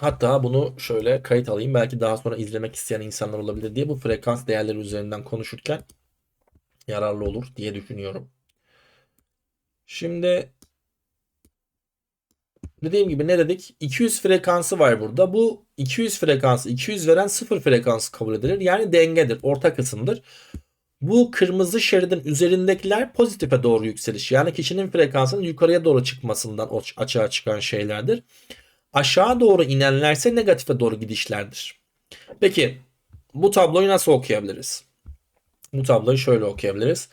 Hatta bunu şöyle kayıt alayım. Belki daha sonra izlemek isteyen insanlar olabilir diye bu frekans değerleri üzerinden konuşurken yararlı olur diye düşünüyorum. Şimdi dediğim gibi ne dedik? 200 frekansı var burada. Bu 200 frekansı 200 veren 0 frekansı kabul edilir. Yani dengedir. Orta kısımdır. Bu kırmızı şeridin üzerindekiler pozitife doğru yükseliş. Yani kişinin frekansının yukarıya doğru çıkmasından açığa çıkan şeylerdir. Aşağı doğru inenlerse negatife doğru gidişlerdir. Peki bu tabloyu nasıl okuyabiliriz? Bu tabloyu şöyle okuyabiliriz.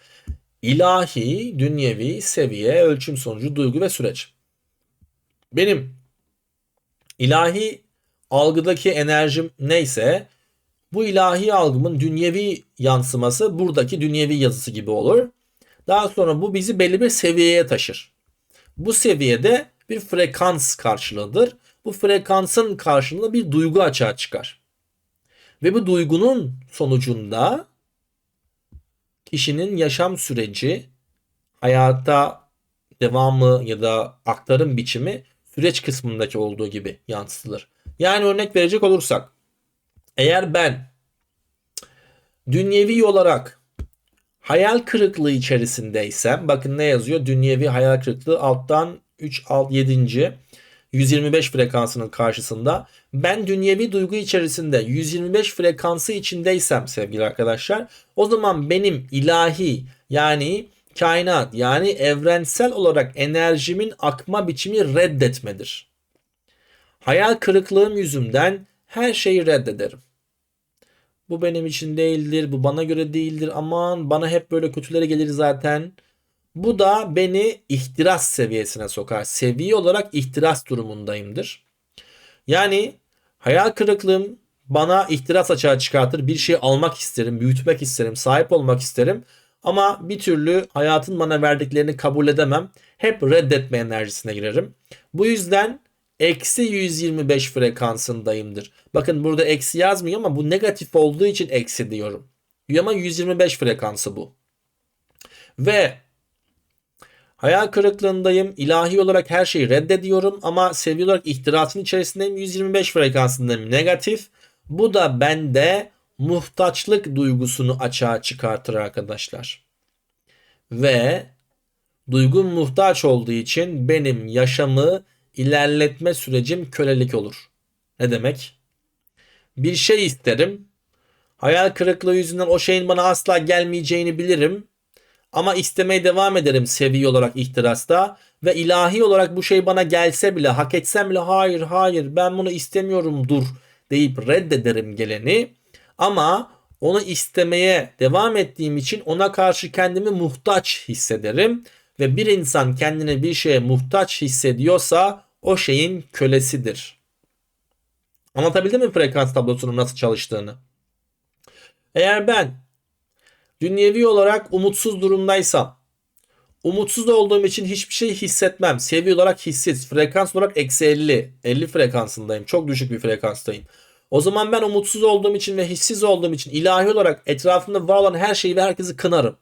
İlahi, dünyevi, seviye, ölçüm sonucu, duygu ve süreç. Benim ilahi algıdaki enerjim neyse bu ilahi algımın dünyevi yansıması buradaki dünyevi yazısı gibi olur. Daha sonra bu bizi belli bir seviyeye taşır. Bu seviyede bir frekans karşılığıdır. Bu frekansın karşılığında bir duygu açığa çıkar. Ve bu duygunun sonucunda kişinin yaşam süreci, hayatta devamı ya da aktarım biçimi süreç kısmındaki olduğu gibi yansıtılır. Yani örnek verecek olursak eğer ben dünyevi olarak hayal kırıklığı içerisindeysem bakın ne yazıyor? Dünyevi hayal kırıklığı alttan 3 alt 7. 125 frekansının karşısında ben dünyevi duygu içerisinde 125 frekansı içindeysem sevgili arkadaşlar o zaman benim ilahi yani kainat yani evrensel olarak enerjimin akma biçimi reddetmedir. Hayal kırıklığım yüzünden her şeyi reddederim. Bu benim için değildir, bu bana göre değildir. Aman bana hep böyle kötüleri gelir zaten. Bu da beni ihtiras seviyesine sokar. Seviye olarak ihtiras durumundayımdır. Yani hayal kırıklığım bana ihtiras açığa çıkartır. Bir şey almak isterim, büyütmek isterim, sahip olmak isterim. Ama bir türlü hayatın bana verdiklerini kabul edemem. Hep reddetme enerjisine girerim. Bu yüzden eksi 125 frekansındayımdır. Bakın burada eksi yazmıyor ama bu negatif olduğu için eksi diyorum. Ama 125 frekansı bu. Ve hayal kırıklığındayım. ilahi olarak her şeyi reddediyorum ama seviye olarak ihtirasın içerisindeyim. 125 frekansındayım. Negatif. Bu da bende muhtaçlık duygusunu açığa çıkartır arkadaşlar. Ve duygum muhtaç olduğu için benim yaşamı ilerletme sürecim kölelik olur. Ne demek? Bir şey isterim. Hayal kırıklığı yüzünden o şeyin bana asla gelmeyeceğini bilirim. Ama istemeye devam ederim seviye olarak ihtirasta. Ve ilahi olarak bu şey bana gelse bile hak etsem bile hayır hayır ben bunu istemiyorum dur deyip reddederim geleni. Ama onu istemeye devam ettiğim için ona karşı kendimi muhtaç hissederim. Ve bir insan kendine bir şeye muhtaç hissediyorsa o şeyin kölesidir. Anlatabildim mi frekans tablosunun nasıl çalıştığını? Eğer ben dünyevi olarak umutsuz durumdaysam, umutsuz olduğum için hiçbir şey hissetmem. Seviye olarak hissiz, frekans olarak eksi 50, 50 frekansındayım. Çok düşük bir frekanstayım. O zaman ben umutsuz olduğum için ve hissiz olduğum için ilahi olarak etrafımda var olan her şeyi ve herkesi kınarım.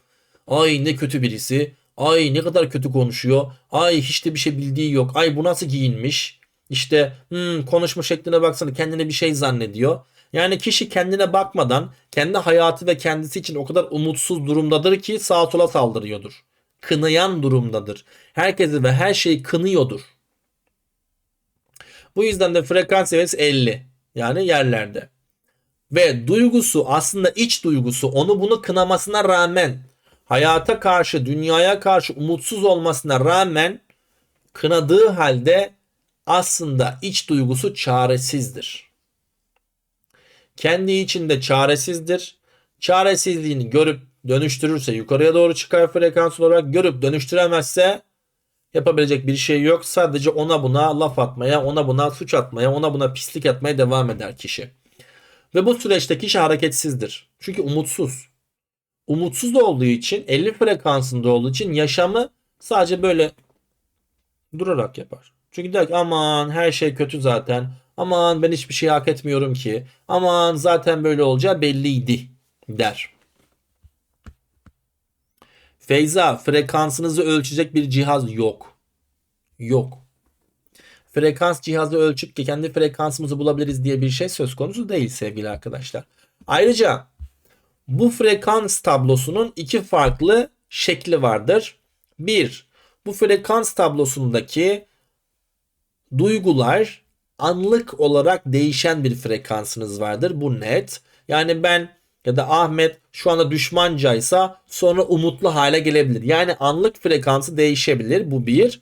Ay ne kötü birisi. Ay ne kadar kötü konuşuyor. Ay hiç de bir şey bildiği yok. Ay bu nasıl giyinmiş. İşte hmm, konuşma şekline baksana kendine bir şey zannediyor. Yani kişi kendine bakmadan kendi hayatı ve kendisi için o kadar umutsuz durumdadır ki sağa sola saldırıyordur. Kınayan durumdadır. Herkesi ve her şeyi kınıyordur. Bu yüzden de frekans seviyesi 50. Yani yerlerde. Ve duygusu aslında iç duygusu onu bunu kınamasına rağmen hayata karşı, dünyaya karşı umutsuz olmasına rağmen kınadığı halde aslında iç duygusu çaresizdir. Kendi içinde çaresizdir. Çaresizliğini görüp dönüştürürse yukarıya doğru çıkar frekans olarak görüp dönüştüremezse yapabilecek bir şey yok. Sadece ona buna laf atmaya, ona buna suç atmaya, ona buna pislik atmaya devam eder kişi. Ve bu süreçte kişi hareketsizdir. Çünkü umutsuz umutsuz olduğu için 50 frekansında olduğu için yaşamı sadece böyle durarak yapar. Çünkü der ki aman her şey kötü zaten. Aman ben hiçbir şey hak etmiyorum ki. Aman zaten böyle olacağı belliydi der. Feyza frekansınızı ölçecek bir cihaz yok. Yok. frekans cihazı ölçüp ki kendi frekansımızı bulabiliriz diye bir şey söz konusu değil sevgili arkadaşlar. Ayrıca bu frekans tablosunun iki farklı şekli vardır. Bir, bu frekans tablosundaki duygular anlık olarak değişen bir frekansınız vardır. Bu net. Yani ben ya da Ahmet şu anda düşmancaysa sonra umutlu hale gelebilir. Yani anlık frekansı değişebilir. Bu bir.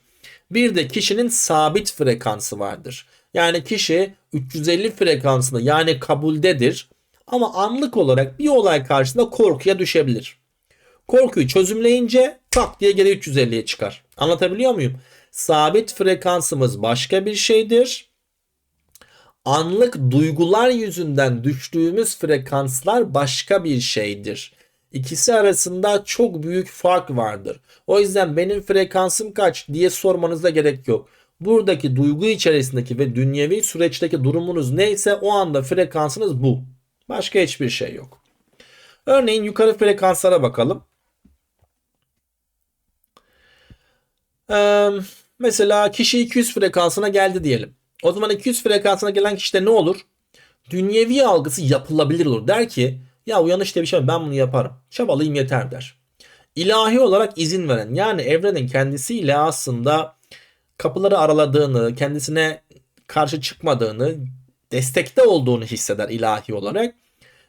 Bir de kişinin sabit frekansı vardır. Yani kişi 350 frekansında yani kabuldedir. Ama anlık olarak bir olay karşısında korkuya düşebilir. Korkuyu çözümleyince tak diye geri 350'ye çıkar. Anlatabiliyor muyum? Sabit frekansımız başka bir şeydir. Anlık duygular yüzünden düştüğümüz frekanslar başka bir şeydir. İkisi arasında çok büyük fark vardır. O yüzden benim frekansım kaç diye sormanıza gerek yok. Buradaki duygu içerisindeki ve dünyevi süreçteki durumunuz neyse o anda frekansınız bu. Başka hiçbir şey yok. Örneğin yukarı frekanslara bakalım. Ee, mesela kişi 200 frekansına geldi diyelim. O zaman 200 frekansına gelen kişide ne olur? Dünyevi algısı yapılabilir olur. Der ki ya uyanış diye bir şey ben bunu yaparım. Çabalayayım yeter der. İlahi olarak izin veren yani evrenin kendisiyle aslında kapıları araladığını, kendisine karşı çıkmadığını, destekte olduğunu hisseder ilahi olarak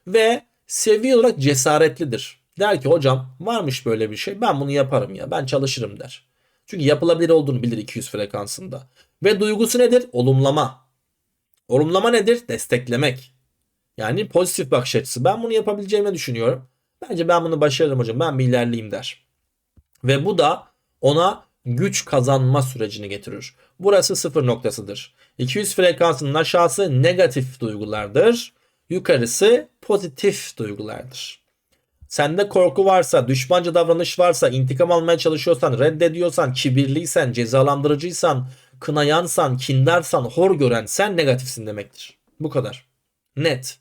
ve seviye olarak cesaretlidir. Der ki hocam varmış böyle bir şey ben bunu yaparım ya ben çalışırım der. Çünkü yapılabilir olduğunu bilir 200 frekansında. Ve duygusu nedir? Olumlama. Olumlama nedir? Desteklemek. Yani pozitif bakış açısı. Ben bunu yapabileceğimi düşünüyorum. Bence ben bunu başarırım hocam. Ben bir ilerleyeyim der. Ve bu da ona güç kazanma sürecini getirir. Burası sıfır noktasıdır. 200 frekansının aşağısı negatif duygulardır. Yukarısı pozitif duygulardır. Sende korku varsa, düşmanca davranış varsa, intikam almaya çalışıyorsan, reddediyorsan, kibirliysen, cezalandırıcıysan, kınayansan, kindarsan, hor görensen negatifsin demektir. Bu kadar. Net.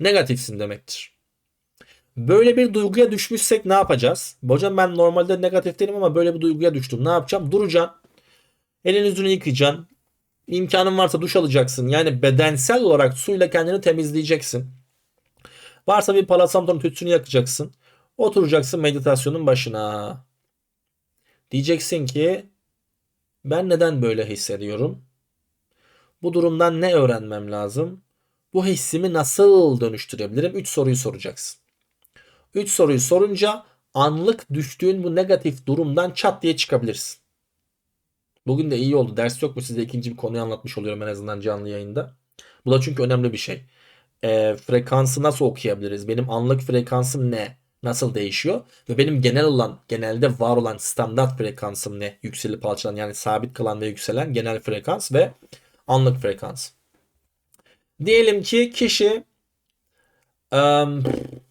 Negatifsin demektir. Böyle bir duyguya düşmüşsek ne yapacağız? Hocam ben normalde negatif değilim ama böyle bir duyguya düştüm. Ne yapacağım? Duracaksın. Elin yüzünü yıkayacaksın. İmkanın varsa duş alacaksın. Yani bedensel olarak suyla kendini temizleyeceksin. Varsa bir palasamton tütsünü yakacaksın. Oturacaksın meditasyonun başına. Diyeceksin ki ben neden böyle hissediyorum? Bu durumdan ne öğrenmem lazım? Bu hissimi nasıl dönüştürebilirim? 3 soruyu soracaksın. 3 soruyu sorunca anlık düştüğün bu negatif durumdan çat diye çıkabilirsin. Bugün de iyi oldu. Ders yok mu? Size ikinci bir konuyu anlatmış oluyorum en azından canlı yayında. Bu da çünkü önemli bir şey. E, frekansı nasıl okuyabiliriz? Benim anlık frekansım ne? Nasıl değişiyor? Ve benim genel olan, genelde var olan standart frekansım ne? Yükselip alçalan yani sabit kalan ve yükselen genel frekans ve anlık frekans. Diyelim ki kişi um,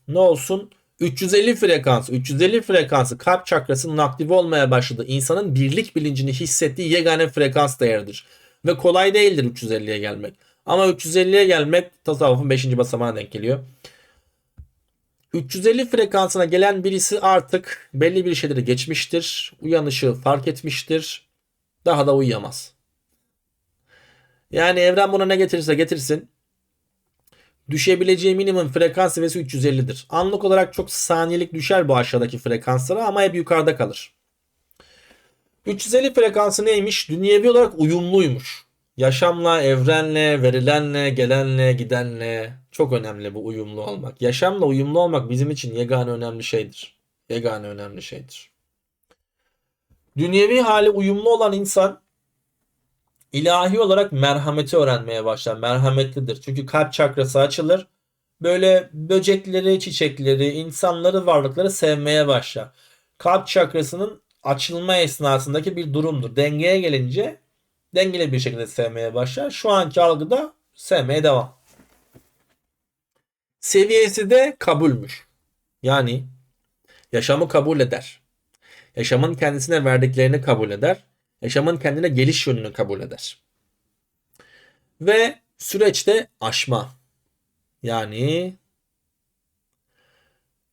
ne olsun 350 frekans, 350 frekansı kalp çakrasının aktif olmaya başladı. İnsanın birlik bilincini hissettiği yegane frekans değeridir. Ve kolay değildir 350'ye gelmek. Ama 350'ye gelmek tasavvufun 5. basamağına denk geliyor. 350 frekansına gelen birisi artık belli bir şeyleri geçmiştir. Uyanışı fark etmiştir. Daha da uyuyamaz. Yani evren buna ne getirirse getirsin. Düşebileceği minimum frekans seviyesi 350'dir. Anlık olarak çok saniyelik düşer bu aşağıdaki frekanslara ama hep yukarıda kalır. 350 frekansı neymiş? Dünyevi olarak uyumluymuş. Yaşamla, evrenle, verilenle, gelenle, gidenle çok önemli bu uyumlu olmak. Yaşamla uyumlu olmak bizim için yegane önemli şeydir. Yegane önemli şeydir. Dünyevi hali uyumlu olan insan ilahi olarak merhameti öğrenmeye başlar. Merhametlidir. Çünkü kalp çakrası açılır. Böyle böcekleri, çiçekleri, insanları, varlıkları sevmeye başlar. Kalp çakrasının açılma esnasındaki bir durumdur. Dengeye gelince dengeli bir şekilde sevmeye başlar. Şu anki algıda sevmeye devam. Seviyesi de kabulmüş. Yani yaşamı kabul eder. Yaşamın kendisine verdiklerini kabul eder. Yaşamın kendine geliş yönünü kabul eder. Ve süreçte aşma. Yani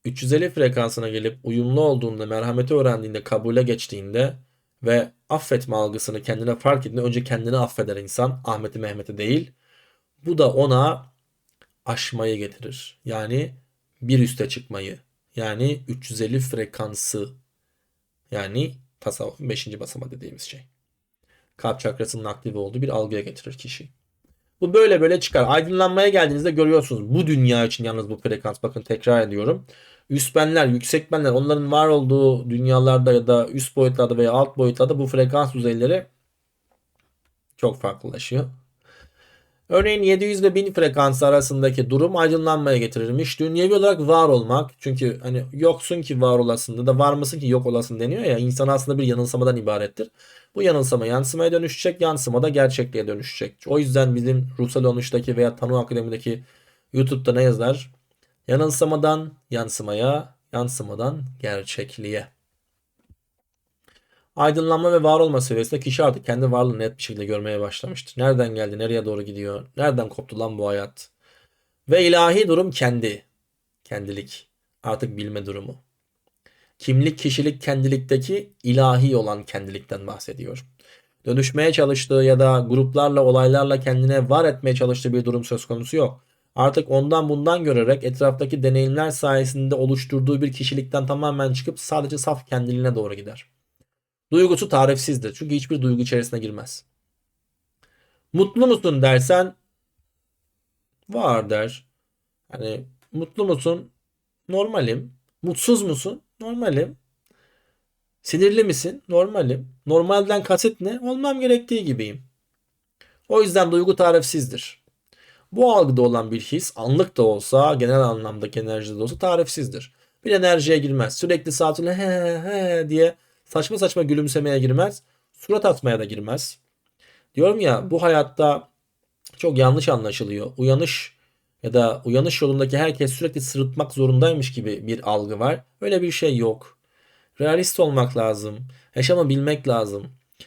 350 frekansına gelip uyumlu olduğunda, merhameti öğrendiğinde, kabule geçtiğinde ve affetme algısını kendine fark ettiğinde önce kendini affeder insan. Ahmet'i Mehmet'i değil. Bu da ona aşmayı getirir. Yani bir üste çıkmayı. Yani 350 frekansı. Yani tasavvufun 5. basamağı dediğimiz şey. Kalp çakrasının aktif olduğu bir algıya getirir kişi. Bu böyle böyle çıkar. Aydınlanmaya geldiğinizde görüyorsunuz. Bu dünya için yalnız bu frekans. Bakın tekrar ediyorum. Üst benler, yüksek benler onların var olduğu dünyalarda ya da üst boyutlarda veya alt boyutlarda bu frekans düzeyleri çok farklılaşıyor. Örneğin 700 ve 1000 frekansı arasındaki durum aydınlanmaya getirilmiş. Dünyevi olarak var olmak. Çünkü hani yoksun ki var olasın da var mısın ki yok olasın deniyor ya. İnsan aslında bir yanılsamadan ibarettir. Bu yanılsama yansımaya dönüşecek. Yansıma da gerçekliğe dönüşecek. O yüzden bizim Ruhsal 13'teki veya Tanı Akademi'deki YouTube'da ne yazar? Yanılsamadan yansımaya, yansımadan gerçekliğe. Aydınlanma ve var olma seviyesinde kişi artık kendi varlığını net bir şekilde görmeye başlamıştır. Nereden geldi, nereye doğru gidiyor, nereden koptu lan bu hayat? Ve ilahi durum kendi. Kendilik. Artık bilme durumu. Kimlik, kişilik, kendilikteki ilahi olan kendilikten bahsediyor. Dönüşmeye çalıştığı ya da gruplarla, olaylarla kendine var etmeye çalıştığı bir durum söz konusu yok. Artık ondan bundan görerek etraftaki deneyimler sayesinde oluşturduğu bir kişilikten tamamen çıkıp sadece saf kendiliğine doğru gider. Duygusu tarifsizdir. Çünkü hiçbir duygu içerisine girmez. Mutlu musun dersen var der. Hani mutlu musun? Normalim. Mutsuz musun? Normalim. Sinirli misin? Normalim. Normalden kasıt ne? Olmam gerektiği gibiyim. O yüzden duygu tarifsizdir. Bu algıda olan bir his anlık da olsa genel anlamdaki enerjide de olsa tarifsizdir. Bir enerjiye girmez. Sürekli saatine he he diye saçma saçma gülümsemeye girmez. Surat atmaya da girmez. Diyorum ya bu hayatta çok yanlış anlaşılıyor. Uyanış ya da uyanış yolundaki herkes sürekli sırıtmak zorundaymış gibi bir algı var. Öyle bir şey yok. Realist olmak lazım. Yaşamı bilmek lazım.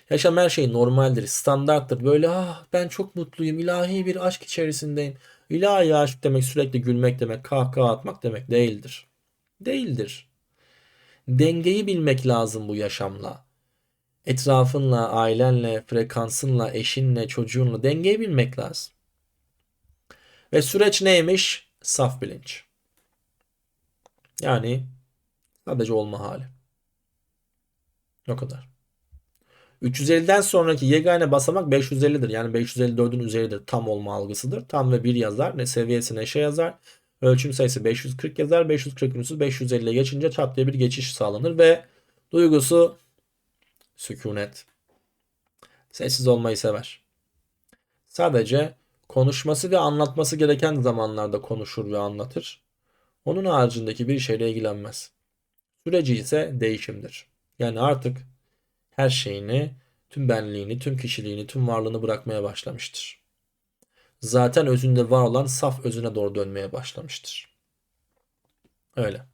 Yaşam her şey normaldir, standarttır. Böyle ah ben çok mutluyum, ilahi bir aşk içerisindeyim. İlahi aşk demek sürekli gülmek demek, kahkaha atmak demek değildir. Değildir. Dengeyi bilmek lazım bu yaşamla. Etrafınla, ailenle, frekansınla, eşinle, çocuğunla dengeyi bilmek lazım. Ve süreç neymiş? Saf bilinç. Yani sadece olma hali. O kadar. 350'den sonraki yegane basamak 550'dir. Yani 554'ün üzeridir. Tam olma algısıdır. Tam ve 1 yazar. Ne seviyesi ne şey yazar. Ölçüm sayısı 540 yazar. 540'ün üstü 550'ye geçince çat diye bir geçiş sağlanır ve duygusu sükunet. Sessiz olmayı sever. Sadece konuşması ve anlatması gereken zamanlarda konuşur ve anlatır. Onun haricindeki bir şeyle ilgilenmez. Süreci ise değişimdir. Yani artık her şeyini, tüm benliğini, tüm kişiliğini, tüm varlığını bırakmaya başlamıştır. Zaten özünde var olan saf özüne doğru dönmeye başlamıştır. Öyle.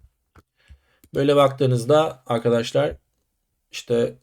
Böyle baktığınızda arkadaşlar işte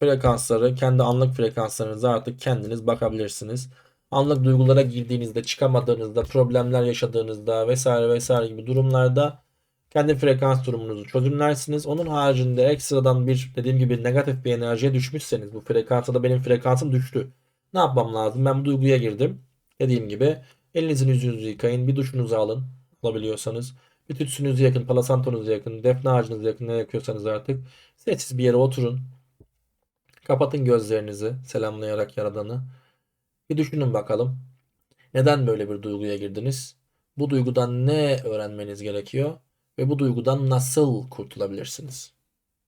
frekansları, kendi anlık frekanslarınıza artık kendiniz bakabilirsiniz. Anlık duygulara girdiğinizde, çıkamadığınızda, problemler yaşadığınızda vesaire vesaire gibi durumlarda kendi frekans durumunuzu çözümlersiniz. Onun haricinde ekstradan bir dediğim gibi negatif bir enerjiye düşmüşseniz bu frekansa da benim frekansım düştü. Ne yapmam lazım? Ben bu duyguya girdim. Dediğim gibi elinizin yüzünüzü yıkayın. Bir duşunuzu alın. Alabiliyorsanız. Bir tütsünüzü yakın. Palasantonuzu yakın. Defne ağacınızı yakın. Ne yakıyorsanız artık. Sessiz bir yere oturun. Kapatın gözlerinizi. Selamlayarak Yaradan'ı. Bir düşünün bakalım. Neden böyle bir duyguya girdiniz? Bu duygudan ne öğrenmeniz gerekiyor? ve bu duygudan nasıl kurtulabilirsiniz?